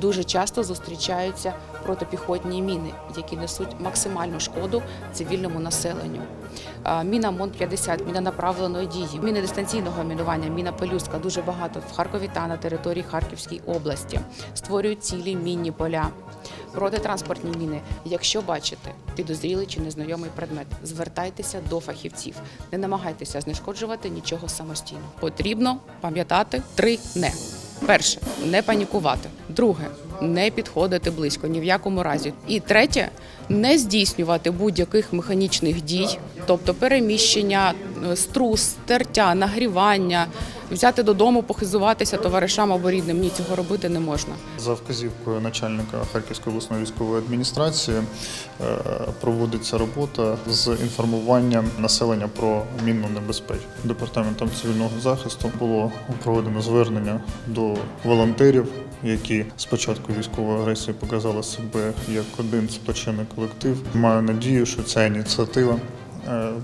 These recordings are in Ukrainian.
дуже часто зустрічаються протипіхотні міни, які несуть максимальну шкоду цивільному населенню. Міна МОН-50, міна направленої дії, міни дистанційного мінування, міна пелюстка дуже багато в Харкові та на території Харківської області. Створюють цілі мінні поля. Протитранспортні міни. Якщо бачите підозрілий чи незнайомий предмет, звертайтеся до фахівців. Не намагайтеся знешкоджувати нічого самостійно. Потрібно пам'ятати три не. Перше не панікувати. Друге не підходити близько ні в якому разі. І третє не здійснювати будь-яких механічних дій, тобто переміщення, е, струс, тертя, нагрівання, взяти додому, похизуватися товаришам або рідним. Ні, цього робити не можна. За вказівкою начальника Харківської обласної військової адміністрації е, проводиться робота з інформуванням населення про мінну небезпеку. Департаментом цивільного захисту було проведено звернення до волонтерів, які з початку військової агресії показали себе як один сплочений колектив. Маю надію, що ця ініціатива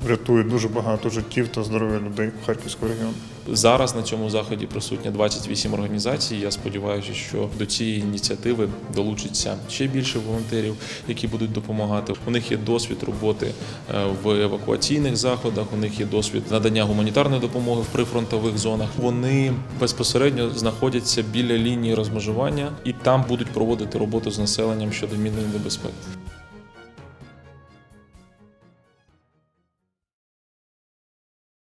врятує дуже багато життів та здоров'я людей Харківського регіону. Зараз на цьому заході присутня 28 організацій. Я сподіваюся, що до цієї ініціативи долучиться ще більше волонтерів, які будуть допомагати. У них є досвід роботи е, в евакуаційних заходах. У них є досвід надання гуманітарної допомоги в прифронтових зонах. Вони безпосередньо знаходяться біля лінії розмежування і там будуть проводити роботу з населенням щодо мінної небезпеки.